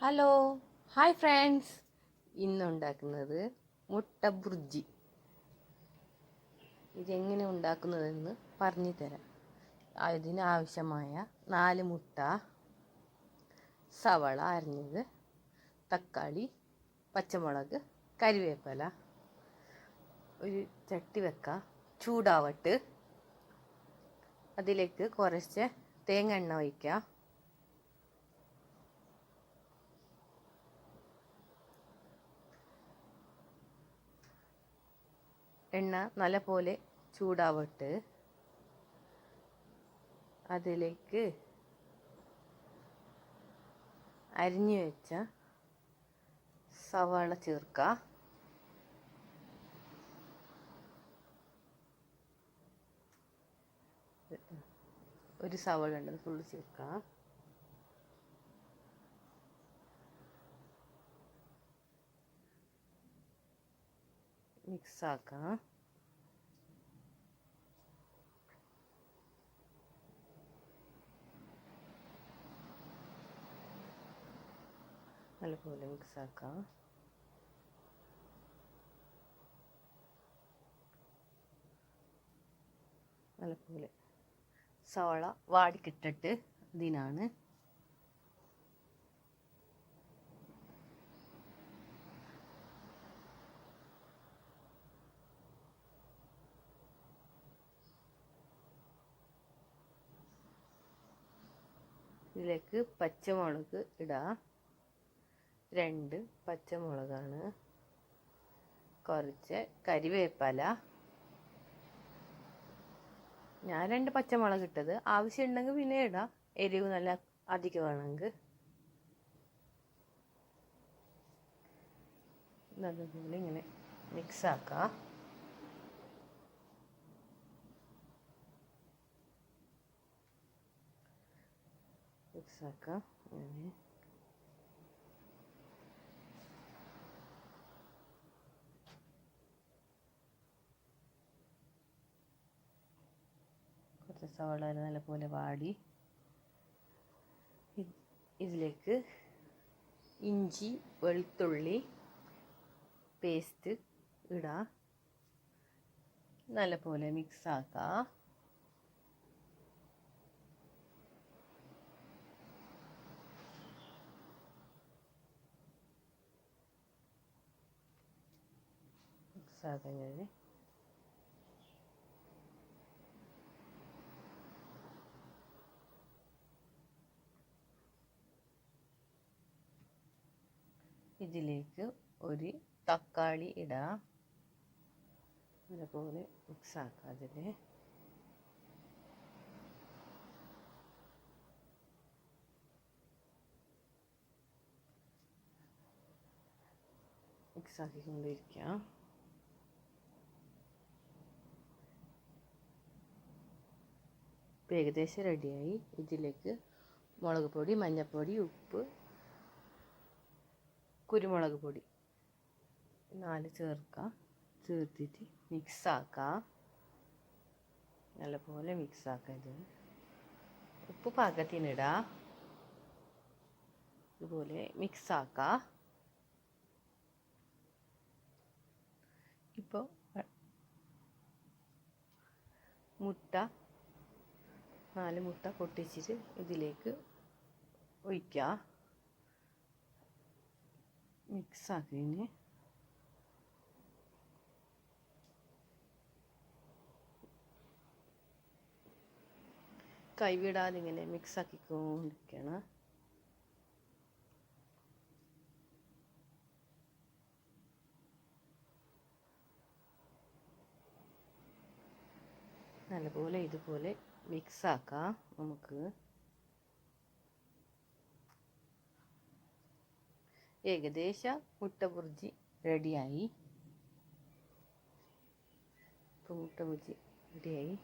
Hello hi friends ഇന്നുണ്ടാക്കുന്നത് മുട്ട ബുർജി ഇതെങ്ങനെ ഉണ്ടാക്കുന്നതെന്ന് പറഞ്ഞു തരാം ഇതിനാവശ്യമായ നാല് മുട്ട സവള അരിഞ്ഞത് തക്കാളി പച്ചമുളക് കരിവേപ്പില ഒരു ചട്ടി വെക്കുക ചൂടാവട്ട് അതിലേക്ക് കുറച്ച് തേങ്ങ എണ്ണ ഒഴിക്കാം. എണ്ണ നല്ല പോലെ ചൂടാവട്ട്. അതിലേക്ക് അരിഞ്ഞു വെച്ച സവാള ചേർക്കുക. ഒരു സവാള ഉണ്ട് ഫുള്ള് ചേർക്കാം മിക്സ് ആക്കാം നല്ലപോലെ മിക്സാക്കാം. നല്ലപോലെ സവാള വാടിക്കിട്ടിട്ട് ഇതിനാണ് ഇതിലേക്ക് പച്ചമുളക് ഇടാ. രണ്ട് പച്ചമുളകാണ്. കുറച്ച് കരിവേപ്പില. ഞാൻ രണ്ട് പച്ചമുളക് ഇട്ടത്. ആവശ്യമുണ്ടെങ്കിൽ പിന്നെ ഇടാം. എരിവ് നല്ല അധികം വേണമെങ്കിൽ അതുപോലെ ഇങ്ങനെ മിക്സ് ആക്കാം. മിക്സ് ആക്കാം അങ്ങനെ കുറച്ച് സവാള നല്ലപോലെ വാടി. ഇതിലേക്ക് ഇഞ്ചി വെളുത്തുള്ളി പേസ്റ്റ് ഇടാം. നല്ലപോലെ മിക്സ് ആക്കാം മിക്സ് ആക്കാൻ ഞാൻ ഇതിലേക്ക് ഒരു തക്കാളി ഇടാം. അതുപോലെ മിക്സ് ആക്കാം അതിൽ മിക്സ് ഇപ്പം ഏകദേശം റെഡിയായി. ഇതിലേക്ക് മുളക് പൊടി മഞ്ഞൾപ്പൊടി ഉപ്പ് കുരുമുളക് പൊടി നാല് ചേർക്കാം. ചേർത്തിട്ട് മിക്സാക്കാം നല്ലപോലെ മിക്സാക്കാം ഇത്. ഉപ്പ് പാകത്തിനിടാം ഇതുപോലെ മിക്സാക്കാം ഇപ്പോൾ മുട്ട നാല് മുട്ട പൊട്ടിച്ചിട്ട് ഇതിലേക്ക് ഒഴിക്കുക മിക്സ് ആക്കിന്. കൈവിടാതെ ഇങ്ങനെ മിക്സ് ആക്കിക്കൊണ്ടിരിക്കണം. നല്ലപോലെ ഇതുപോലെ മിക്സ് ആക്കാം നമുക്ക്. ഏകദേശം മുട്ട ബുർജി റെഡിയായി. മുട്ട ബുർജി റെഡിയായി.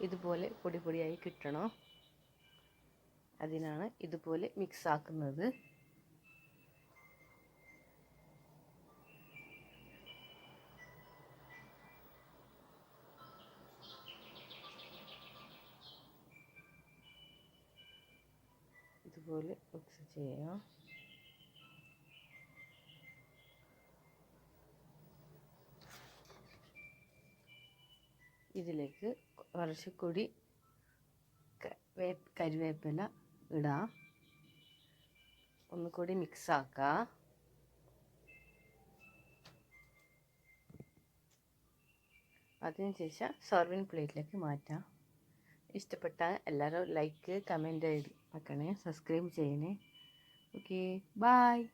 ഇതുപോലെ പൊടി പൊടിയായി കിട്ടണം. അതിനാണ് ഇതുപോലെ മിക്സ് നല്ലപോലെ മിക്സ് ചെയ്യാം. ഇതിലേക്ക് കുറച്ചുകൂടി കരിവേപ്പില ഇടാം. ഒന്നുകൂടി മിക്സ് ആക്കാം. അതിനുശേഷം സർവിങ് പ്ലേറ്റിലേക്ക് മാറ്റാം. ഇഷ്ടപ്പെട്ടാൽ എല്ലാവരും ലൈക്ക് കമന്റ് വെക്കണേ സബ്സ്ക്രൈബ് ചെയ്യണേ. Okay bye